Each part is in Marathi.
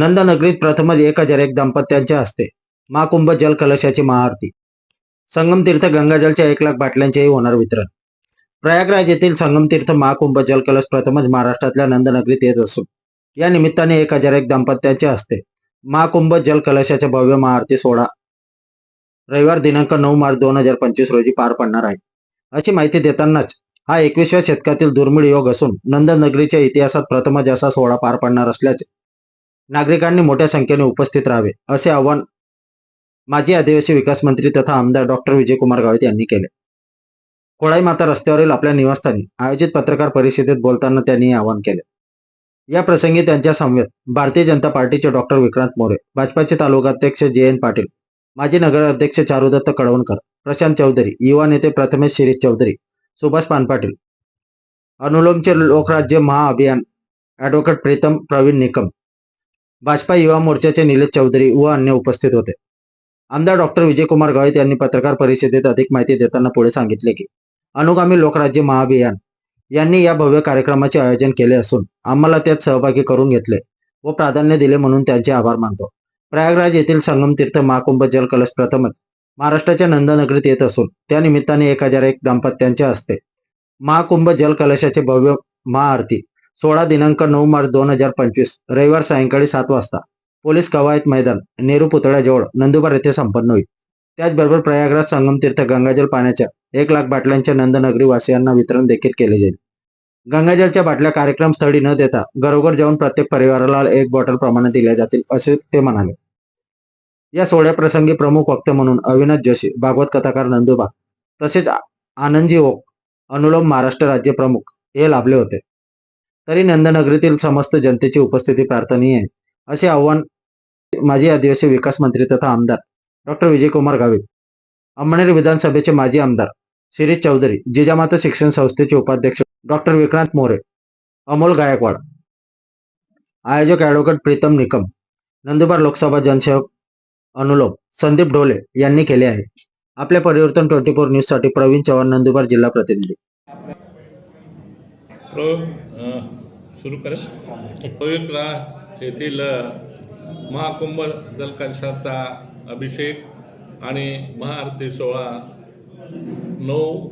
नंदनगरीत प्रथमच एक हजार एक दाम्पत्यांच्या हस्ते. महाकुंभ जल कलशाची महाआरती. संगम तीर्थ गंगाजलच्या एक लाख बाटल्यांचेही होणार वितरण. प्रयागराज येथील संगम तीर्थ महाकुंभ जल कलश प्रथमच महाराष्ट्रातल्या नंदनगरीत येत असून या निमित्ताने एक हजार एक दाम्पत्यांच्या हस्ते महाकुंभ जल कलशाच्या भव्य महाआरती सोहळा रविवार दिनांक नऊ मार्च दोन हजार पंचवीस रोजी पार पडणार आहे. अशी माहिती देतानाच हा एकविसव्या शतकातील दुर्मिळ योग असून नंदनगरीच्या इतिहासात प्रथमच असा सोहळा पार पडणार असल्याचे नागरिकांनी मोठ्या संख्येने उपस्थित राहावे असे आवाहन माजी आदिवासी विकास मंत्री तथा आमदार डॉक्टर विजयकुमार गावित यांनी केले. कोळाई माता रस्त्यावरील आपल्या निवासस्थानी आयोजित पत्रकार परिषदेत बोलताना त्यांनी आवाहन केले. या प्रसंगी त्यांच्या समवेत भारतीय जनता पार्टीचे डॉक्टर विक्रांत मोरे भाजपाचे तालुकाध्यक्ष जे एन पाटील माजी नगराध्यक्ष चारुदत्त कळवणकर प्रशांत चौधरी युवा नेते प्रथमेश शिरीष चौधरी सुभाष पानपाटील अनुलोमचे लोकराज्य महाअभियान ॲडव्होकेट प्रीतम प्रवीण निकम भाजपा युवा मोर्चाचे निलेश चौधरी व अन्य उपस्थित होते. आमदार डॉक्टर विजयकुमार गावित यांनी पत्रकार परिषदेत अधिक माहिती देताना पुढे सांगितले की अनुगामी लोकराज्य महाअभियान यांनी या भव्य कार्यक्रमाचे आयोजन केले असून आम्हाला त्यात सहभागी करून घेतले व प्राधान्य दिले म्हणून त्यांचे आभार मानतो. प्रयागराज येथील संगम तीर्थ महाकुंभ जल कलश प्रथमच महाराष्ट्राच्या नंदनगरीत येत असून त्या निमित्ताने एक हजार एक दाम्पत्यांच्या हस्ते महाकुंभ जल कलशाचे भव्य महाआरती सोळा दिनांक नऊ मार्च दोन हजार पंचवीस रविवार सायंकाळी सात वाजता. पोलीस कवायत मैदान नेहरू पुतळ्याजवळ नंदुरबार येथे संपन्न होईल. त्याचबरोबर प्रयागराज संगम तीर्थ गंगाजल पाण्याच्या एक लाख बाटल्यांच्या नंदनगरी वासियांना वितरण देखील केले जाईल. गंगाजलच्या बाटल्या कार्यक्रम स्थळी न देता घरोघर जाऊन प्रत्येक परिवाराला एक बॉटल प्रमाणे दिल्या जातील असे ते म्हणाले. या सोहळ्याप्रसंगी प्रमुख वक्ते म्हणून अविनाश जोशी भागवत कथाकार नंदुबा तसेच आनंदजी ओक अनुलोम महाराष्ट्र राज्य प्रमुख हे लाभले होते. तरी नंदनगरीतील समस्त जनतेची उपस्थिती प्रार्थनीय आहे. असे आव्हान माजी आदिवासी विकास मंत्री तथा आमदार डॉक्टर विजयकुमार गावित अंमनेर विधानसभेचे माजी आमदार शिरीष चौधरी जिजामाता शिक्षण संस्थेचे उपाध्यक्ष डॉक्टर विक्रांत मोरे अमोल गायकवाड आयोजक ॲडव्होकेट प्रीतम निकम नंदुरबार लोकसभा जनसेवक अनुलोम संदीप ढोले यांनी केले आहे. आपल्या परिवर्तन ट्वेंटी फोर न्यूजसाठी प्रवीण चव्हाण नंदुरबार जिल्हा प्रतिनिधी. प्रयोग सुरू करेल पवित्र येथील महाकुंभ जलकलशाचा अभिषेक आणि महाआरती सोहळा नऊ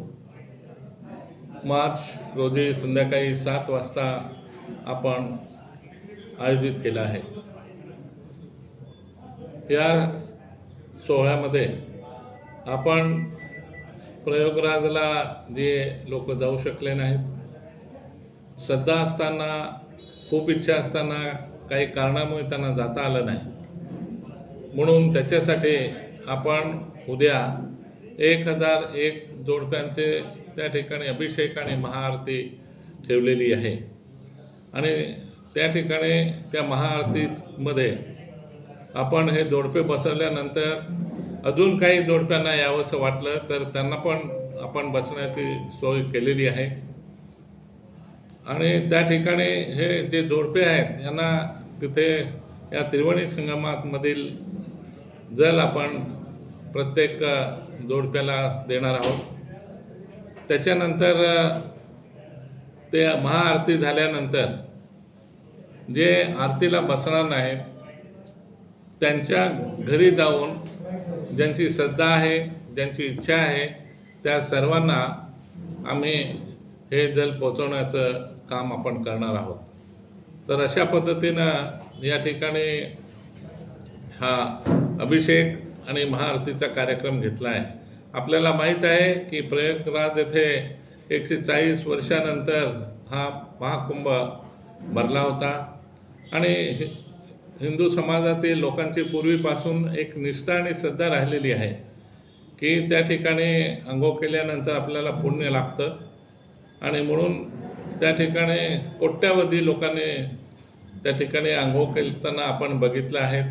मार्च रोजी संध्याकाळी सात वाजता आपण आयोजित केला आहे. या सोहळ्यामध्ये आपण प्रयोगराजला जे लोक जाऊ शकले नाहीत श्रद्धा असताना खूप इच्छा असताना काही कारणामुळे त्यांना जाता आलं नाही. म्हणून त्याच्यासाठी आपण उद्या एक हजार एक जोडप्यांचे त्या ठिकाणी अभिषेक आणि महाआरती ठेवलेली आहे. आणि त्या ठिकाणी त्या महाआरतीमध्ये आपण हे जोडपे बसवल्यानंतर अजून काही जोडप्यांना यावंसं वाटलं तर त्यांना पण आपण बसण्याची सोय केलेली आहे. आणि त्या ठिकाणी हे जे जोडपे आहेत यांना तिथे या त्रिवेणी संगमातमधील जल आपण प्रत्येक जोडप्याला देणार आहोत. त्याच्यानंतर ते महाआरती झाल्यानंतर जे आरतीला बसणार नाहीत त्यांच्या घरी जाऊन ज्यांची श्रद्धा आहे ज्यांची इच्छा आहे त्या सर्वांना आम्ही हे जल पोचवण्याचं काम आपण करणार आहोत. तर अशा पद्धतीनं या ठिकाणी हा अभिषेक आणि महाआरतीचा कार्यक्रम घेतला आहे. आपल्याला माहीत आहे की प्रयागराज येथे एकशे चाळीस वर्षानंतर हा महाकुंभ भरला होता आणि हि- हिंदू समाजातील लोकांची पूर्वीपासून एक निष्ठा आणि श्रद्धा राहिलेली आहे की त्या ठिकाणी अंघो केल्यानंतर आपल्याला पुण्य लागतं आणि म्हणून त्या ठिकाणी कोट्यावधी लोकांनी त्या ठिकाणी आंघोळ केताना आपण बघितलं आहे.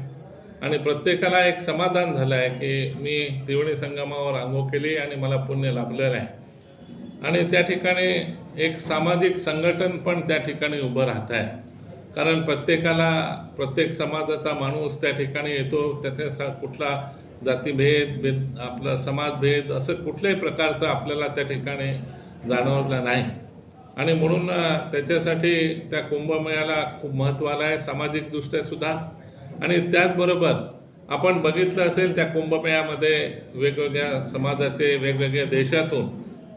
आणि प्रत्येकाला एक समाधान झालं आहे की मी त्रिवेणी संगमावर आंघोळ केली आणि मला पुण्य लाभलेलं आहे आणि त्या ठिकाणी एक सामाजिक संघटन पण त्या ठिकाणी उभं राहत आहे. कारण प्रत्येकाला प्रत्येक समाजाचा माणूस त्या ठिकाणी येतो त्याचा कुठला जातीभेद भेद आपला समाजभेद असं कुठल्याही प्रकारचं आपल्याला त्या ठिकाणी जाणवलं नाही. आणि म्हणून त्याच्यासाठी त्या कुंभमेळ्याला खूप महत्त्व आलं आहे सामाजिकदृष्ट्यासुद्धा आणि त्याचबरोबर आपण बघितलं असेल त्या कुंभमेळ्यामध्ये वेगवेगळ्या समाजाचे वेगवेगळ्या देशातून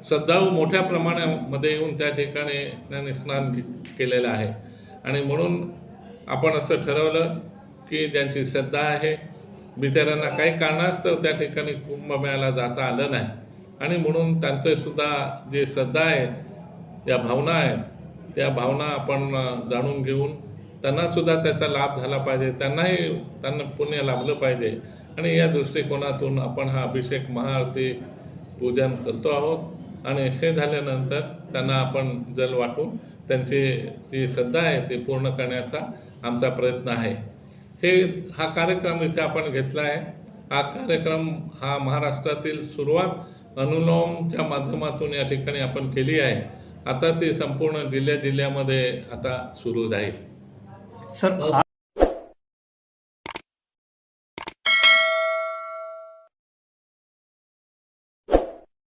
श्रद्धाळू मोठ्या प्रमाणामध्ये येऊन त्या ठिकाणी त्यांनी स्नान केलेलं आहे. आणि म्हणून आपण असं ठरवलं की ज्यांची श्रद्धा आहे बिचाऱ्यांना काही कारणास्तव त्या ठिकाणी कुंभमेळ्याला जाता आलं नाही. आणि म्हणून त्यांचंसुद्धा जे श्रद्धा आहे ज्या भावना आहेत. त्या भावना आपण जाणून घेऊन त्यांनासुद्धा त्याचा लाभ झाला पाहिजे. त्यांनाही त्यांना पुण्य लाभलं पाहिजे. आणि या दृष्टिकोनातून आपण हा अभिषेक महाआरती पूजन करतो आहोत. आणि हे झाल्यानंतर त्यांना आपण जल वाटून त्यांची जी श्रद्धा आहे ती पूर्ण करण्याचा आमचा प्रयत्न आहे. हे हा कार्यक्रम इथे आपण घेतला आहे. हा कार्यक्रम हा महाराष्ट्रातील सुरुवात अनुलोमच्या माध्यमातून या ठिकाणी आपण केली आहे. आता ते संपूर्ण जिल्ह्या जिल्ह्यामध्ये आता सुरू जाईल. सर